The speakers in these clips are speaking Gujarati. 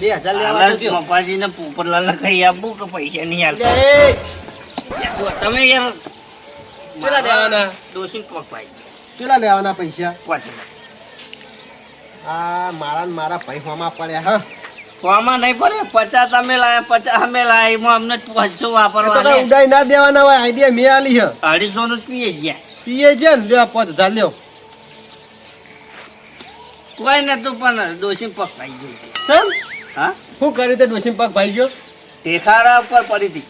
બે હજાર લેવા હાલ ને મપાજીને પોપટલાલને કહી આપું કે પૈસા નહીં હાલતા તમે યાર કેટલા દેવાના? ડોશી પગ કેટલા લેવાના પૈસા? પાંચ આ મારા ને મારા ભાઈ હોમાં પડ્યા હા. ફોમાં નહીં પડે પચાસ તમે લાયા પચાસ અમે લાયા એમાં અમને પાંચસો વાપરવા ઉડાઈ ના દેવાના હોય આઈડિયા મેં આલી હે. અઢીસો નું પીએ ગયા પીએ છે ને લ્યો પાંચ હજાર લ્યો. કોઈ નતું પણ દોષી પગ ભાઈ ગયું સમ? હા? શું કર્યું તે ડોસીમ પાક ભાઈ ગયો? ટેખારા ઉપર પડી હતી.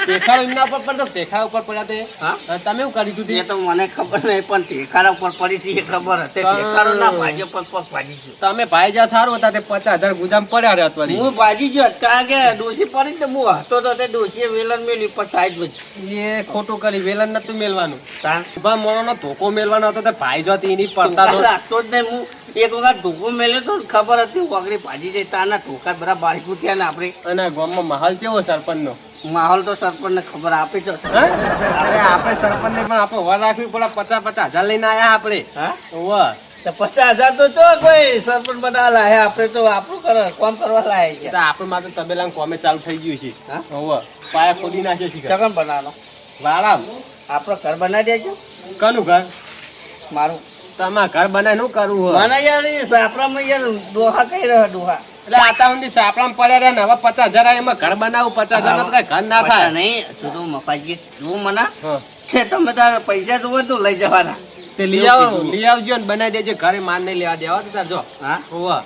ટેખારો એમના ઉપર પડતો? ટેખા ઉપર પડ્યા તે? હા? તમે શું કર્યું તું એ તો મને ખબર નહીં પણ ટેખારા ઉપર પડી હતી એ ખબર હતી. ટેખારો ના ભાજ્યો પણ પગ ભાજી ગયો તમે ભાઈ જ્યાં થારું હતા તે પચાસ હજાર ગુજામ પડ્યા રહ્યા અત્યારે હું ભાજી ગયો હતો, કારણ કે ડોસી પડી ને હું હતો તો તે ડોશીએ વેલણ મેળવી પણ સાઈડ બચી એ ખોટું કરી વેલણ નતું મેલવાનું મોડો ઊભા મોણોનો ધોકો મેલવાનો હતો તે ભાઈ જો એની પડતા તો જ નહીં હું એક વખત ધોકો મેલે તો ખબર હતી વગડી ભાજી જાય તાના ઢોકા બધા બારી થયા ને આપણે. અને ગામમાં માહોલ કેવો સરપંચ નો માહોલ તો સરપંચને ખબર આપી હશે. અરે આપણે સરપંચ ને પણ આપણે વર રાખવી પડે પચાસ પચાસ હજાર લઈને આવ્યા આપણે. હા? પચાસ હજાર તો ચો કોઈ સરપંચ બધા લાયા આપણે તો આપણું કરે કોમ કરવા લાયા છે. આપણે માટે તબેલા કોમે ચાલુ થઈ ગયું છે. હા? પાયા ખોદી નાખે છે ચકન બનાવવાનો વાળા. આપણો ઘર બનાવી દેજો. કનું ઘર? મારું. તમારે ઘર બનાયનું કરવું હોય? મને યાર એ સાપરામાં યાર ડોહા કઈ રહ્યો ડોહા એટલે આતા સુધી સાપડામાં પડ્યા રહ્યા ને હવે પચાસ હજાર એમાં ઘર બનાવું પચાસ હજાર તો કઈ ઘર ના થાય. નહીં જુદો મફાજી જો મને. તમે તારા પૈસા જોવે તો લઈ જવાના. તે લઈ આવો લઈ આવજો ને બનાવી દેજો ઘરે માન નહીં લેવા દેવા તો જો. હા? હોવા.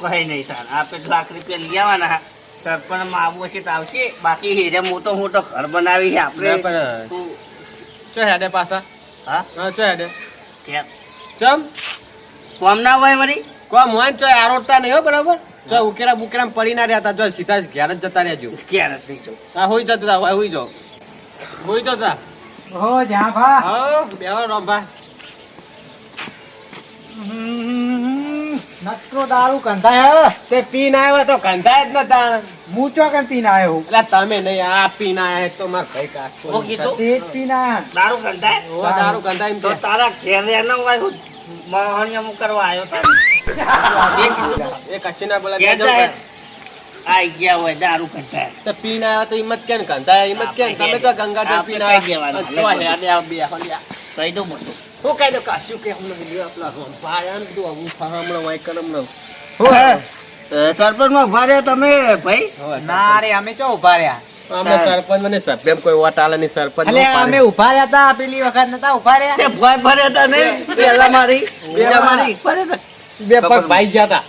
કઈ નહીં તાર. આપણે લાખ રૂપિયા લઈ આવવાના. સરપંચમાં આવવું હશે તો આવશે. બાકી હેરે મોટો મોટો ઘર બનાવી આપણે. પણ ચો હેડે પાછા. હા? હા ચો હેડે. કેમ? ચમ? કોમ ના હોય વળી? કોમ હોય ને ચોય આરોડતા નહીં હો બરાબર? ચો ઉકેરા બુકેરા પડી ના રહ્યા હતા જો સીધા જ ઘેર જ જતા રહેજો. ક્યારે જ નહીં જવું. હા હોઈ જતો તા હોઈ જાઓ. હોઈ જતા હો જા ભા. હો બેહો રંભા નકરો દારૂ કંધાય તે પીને આવ્યો તો કંધાય જ ન નતા હું ચોકન પીને આવ્યો એટલે તમે નહીં આ પીને આયા તો માર ભાઈ કાસ્કો ઓ કીધું તે જ પીને આયા. દારૂ ગંધાય? ઓ દારૂ ગંધાય એમ તો તારા ઘેર ન હોય હું મહાણિયામું કરવા આવ્યો તો. એ કીધું એ કશી ના બોલા કે. આઈ ગયા હોય દારૂ કંટાય તો પીને આવ્યા તો હિંમત કેમ કંધાય હિંમત કેમ? તમે તો ગંગાજળ પીને આવ્યા બે હલ્યા કહી દઉં બધું હું કહી દઉં કાશ્યું કે હમણાં વીડિયો આપલા ને બધું આવું થા હમણાં વાય સરપંચમાં ઊભા રહ્યા તમે ભાઈ? ના રે અમે ચો ઊભા રહ્યા? અમે સરપંચ મને સભ્યમ કોઈ વોટની સરપંચ એટલે અમે ઊભા રહ્યા તા પેલી વખત નતા ઊભા રહ્યા? તે ભોય ફરે હતા ને? પેલા મારી પેલા મારી ભર્યા બે પગ ભાઈ ગયા તા.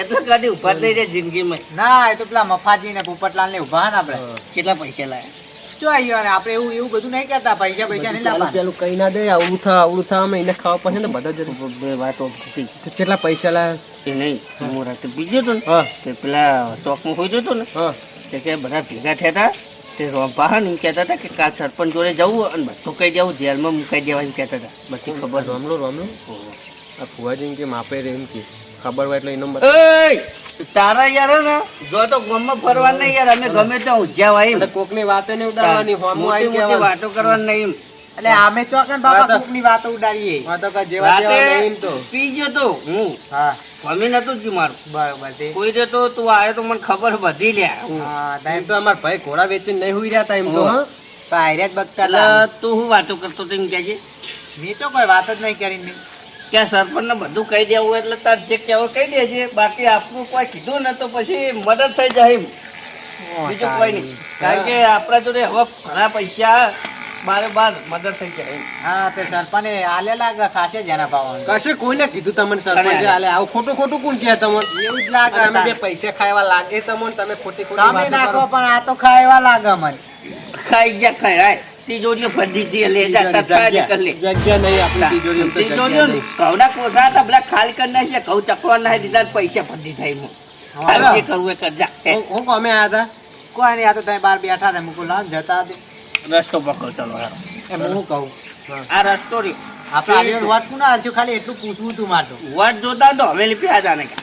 એટલે કદી ઊભા થઈ જાય જિંદગીમાં. ના એ તો પેલા મફાજી ને પોપટલાલ ને ઊભા ને આપડે કેટલા પૈસા લાયા? આવ્યો ને એવું એવું બધું નહીં કહેતા પૈસા પૈસા નહીં લાવવા પેલું કઈ ના દે આવું થા આવું થા અમે એને ખાવા પડશે ને બધા જ વાતો હતી તો કેટલા પૈસા લાયા? એ નહીં હું. રાતે બીજો હતો ને તે પેલા ચોકમાં હોઈ જતો ને હા. તે કે બધા ભેગા થયા હતા તે રોંપા હા ને એમ કહેતા હતા કે કાલ સરપંચ જોડે જવું અને બધું કહી દેવું જેલમાં મુકાઈ દેવા એમ કહેતા હતા. બધી ખબર રોમલો રોમલો. આ ફુવાજી કે માપે રે એમ કે. ખબર હોય એટલે એનો! તારા યાર ને જો તો ગામમાં ફરવા નહીં યાર અમે ગમે ત્યાં ઉજ્યા હોય કોકની વાતે ને ઉડાડવાની હોમું મોટી આવી મોટી વાતો કરવાની નહીં એટલે અમે ચોકન બાબા વાતો- કોકની વાતો ઉડાડીએ. વાતો કા જેવા જેવા નહીં તો. પી ગયો તો હું. હા. ગમી નતું જ મારું. બરાબર તે કોઈ જે તો તું આવ્યો તો મને ખબર બધી લ્યા હા. ટાઈમ તો અમાર ભાઈ ઘોડા વેચીને નહીં હુઈ રહ્યા ટાઈમ તો. હા. પાયરે જ તું. હું વાતો કરતો તો એમ કહેજે મેં તો કોઈ વાત જ નહીં કરી મેં કે સરપંચને બધું કહી દેવું એટલે તાર જે કહેવું કહી દેજે. બાકી આપણું કોઈ કીધું ને તો પછી મદદ થઈ જાય એમ. બીજું કોઈ નહીં. કારણ કે આપણા જોડે હવે ઘણા પૈસા બારે બાર મદદ થઈ જાય હા તે સરપંચે આલે લાગે ખાસે જેના પાવાનું કશે કોઈને કીધું તમને સરપંચે. આવું ખોટું ખોટું કોણ કહે તમને? એવું જ લાગે તમે બે પૈસા ખાવા લાગે તમને તમે ખોટી ખોટી તમે નાખો પણ આ તો ખાવા લાગે મને ખાઈ ગયા ખાઈ હાય. તિજોરીઓ ભરી દીધી લે જા તાર નીકળ લે. જગ્યા નહીં આપણી તિજોરીઓ તો તિજોરીઓ નહીં. ઘઉંના કોસા હતા પેલા ખાલી કરી નાખી ઘઉં ચકવા નાખી દીધા પૈસા ભરી દીધા એમાં. તારે જે કરવું એ કરજા હે. કોમે આયા હતા? કોઈ નહીં આ તો તમે બાર બેઠા હતા મુકુલ લાવ જતા દે. રસ્તો પકડો ચલો. એમ હું કહું? આ રસ્તો રહ્યો. આપણે વાત કુના હાલશું? ખાલી એટલું પૂછવું તું. માટું વાત જોતા તો હવેલી પ્યા જાને કા.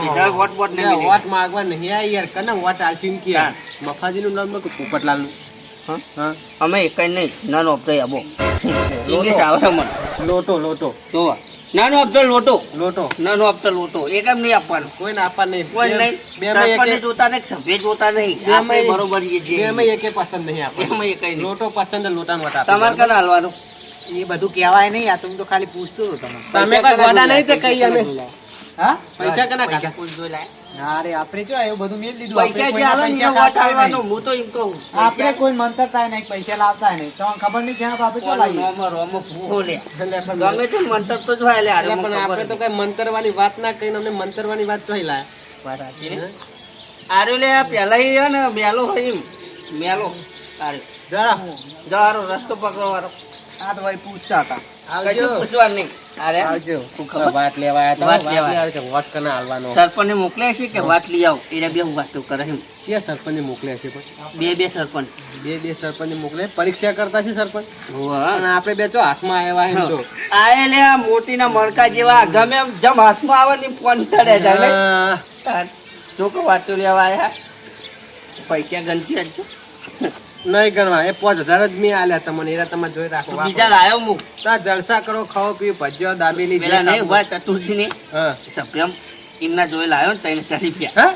સીધા વોટ વોટ ને વોટ માંગવા નહીં આયા યાર કને વોટ આલસીમ કે. હા. મફાજીનું નામ પોપટલાલનું. અમે એક નહીં. નાનો ઓફ ધ ઇંગ્લિશ આવશે મને. લોટો લોટો. તો નાનો આપતો લોટો. લોટો. નાનો આપતો લોટો. એક એમ નહીં આપવાનો. કોઈને આપવા નહીં. કોઈ બે- નહીં. બેમાં સરપંચ જોતા નહીં સભ્ય જોતા નહીં. આપણે બરોબર છે જે બેમાં એકે પસંદ નહીં આપણે અમે એ નહીં. લોટો પસંદ લોટા આપે તમારે કને હાલવાનું? એ બધું કહેવાય નહીં. આ તો તો ખાલી પૂછતો હતો તમે કોઈ ગોડા નહીં તે કઈ અમે હા? પૈસા કેના પૈસા ખાધા? પૂછજો લાય. ના રે આપણે જો એવું બધું મેલ દીધું. પૈસા જે હાલે ને કોઈના એનો પૈસા વોટ ખાતા હું તો એમ કહું. આપણે કોઈ મંતરતા નહીં પૈસા લાવતા નહીં. તમને ખબર નહીં ક્યાં આપણે કોનું ચલાવીએ નોમ રોમો ફૂહો લે. ગમે તે મંતર તો પણ આપણે તો મંતરવાની વાત ના કહીને અમને મંતરવાની વાત ચોઈ લાયા. વાત સાચી ને? લે પહેલા હે ને મેલો હોય એમ. મેલો. જરા. જવારો રસ્તો પકડવાનો વાળો આ તો ભાઈ પૂછતા હતા. કશું પૂછવાનું નહીં. અરે. આવજો. ખબર? વાત લેવા આવ્યા વાત લેવા. આવ્યા. છે. વોટ કને હાલવાનો. સરપંચને મોકલે છે કે વાત લઈ આવ? એને બે વાતો કરે એમ કે સરપંચ મોકલે છે પણ? બે બે સરપંચ. બે બે સરપંચ મોકલે. પરીક્ષા કરતા છે સરપંચ. અને આપણે બે તો હાથમાં આવ્યા એમ તો. આ એ લે મોટીના મણકા જેવા ગમે એમ જમ હાથમાં આવે ને ફોન તડે જાય. હા. છોકરો વાતો લેવા આવ્યા. પૈસા ગંજી હજુ નહીં ગણવા. એ પાંચ હજાર જ મેં આલ્યા તમને એરા તમે જોઈ રાખો. બીજા લાયો મુક તા જલસા કરો ખાઓ પીઓ ભજ્યો દાબેલી પેલા નહીં ઊભા ચતુર્થી ને સભ્યમ એમના જોઈ લાયો ને તઈને ચાલી ગયા હા.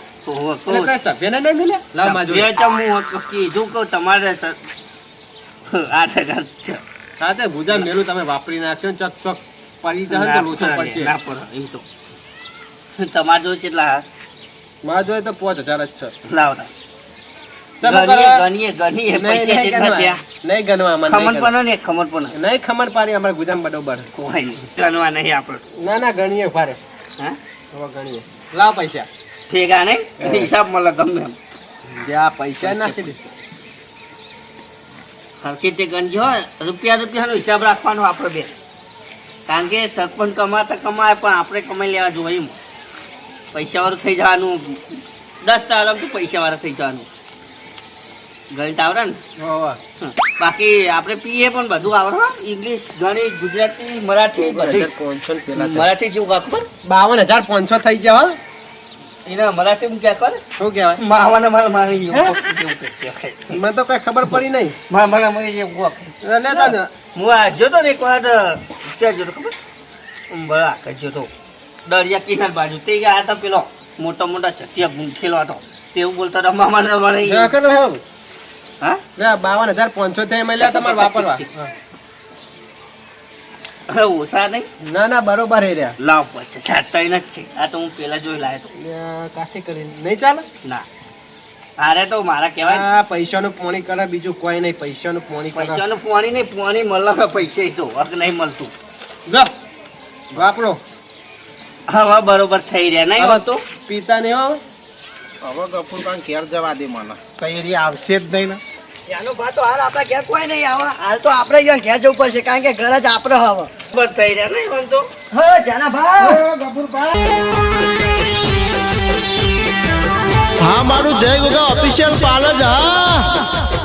સભ્યને નહીં મળ્યા? લાવમાં સભ્ય હું કીધું કહું તમારે આઠ હજાર છે. સાથે ભુજા મેલું તમે વાપરી નાખશો ને ચોક ચોક પડી જશે લોચો પડશે. ના પડે, એ તો. તમારે જોઈ કેટલા માં જોઈએ તો પાંચ હજાર જ છે. ચાલો ગણીએ ગણીએ પૈસા નહીં કેટલા નહીં ગણવા મને ખમણ પણ ને ખમણ પણ નહીં. ખમણ પાડી અમારે ગુજામ બરોબર. કોઈ નહીં ગણવા નહીં આપણે. ના ના ગણીએ ફારે હા? હવે ગણીએ. લાવ પૈસા. ઠેકા નહીં? હિસાબ મળે ગમે એમ જ્યાં પૈસા નાખી દે. હરખી તે ગંજો રૂપિયા રૂપિયાનો હિસાબ રાખવાનો આપણે બે. કારણ કે સરપંચ કમાતા કમાય પણ આપણે કમાઈ લેવા જોઈએ એમ. પૈસા વાળું થઈ જવાનું. દસ તારક તો પૈસા વાળા થઈ જવાનું. ગણિત આવડે ને? બાકી આપણે પીએ પણ બધું આવડે ઇંગ્લિશ ગણિત ગુજરાતી મરાઠી. મરાઠી જેવું કાં ખબર? બાવન હજાર પાંચસો થઈ ગયા હો. એના મરાઠી હું ક્યાં કર શું કહેવાય? માવાના મારા મારી? મને તો કઈ ખબર પડી નહીં. મારા મારા મને જે કોક. હું આ જોતો ને એક વાર ક્યાં જોતો ખબર? બરા કે જોતો. દરિયા કિનાર બાજુ. તે ગયા હતા પેલો મોટા મોટા ચટિયા ગુંથેલો હતો. તેવું બોલતા હતા મામા ને હા, ના બાવન હજાર પાંચસો મળ્યા તમારે વાપરવા. ચીક, ચીક. હવે ઓછા નહીં? ના ના બરોબર હે રહ્યા. લાવ પછી સાત જ છે. આ તો હું પેલા જોઈ લાવ્યો તો. કાઠી કરીને. નહીં ચાલે? ના. અરે તો મારા કહેવાય આ પૈસાનું પોણી કરે બીજું કોઈ નહીં. પૈસાનું પોણી પૈસા પૈસાનું પોણી નહીં પોણી મળે પૈસા તો. હક નહીં મળતું. જો વાપરો. હવે બરોબર થઈ રહ્યા. નહીં હવે હોતું પીતા નહીં હો. હવે ગફુર કાન ઘેર જવા દે મને. તૈયારી આવશે જ નહીં ને. ત્યાંનો ભાવ તો હાલ આપણા ઘેર કોઈ નહીં આવે. હાલ તો આપણે અહીંયા ઘેર જવું પડશે કારણ કે ઘર જ આપણે હવે. બસ થઈ રહ્યા નહીં તો. હ જાના ભાઈ. હા મારું જય ગોગા ઓફિશિયલ પાર્લર હા.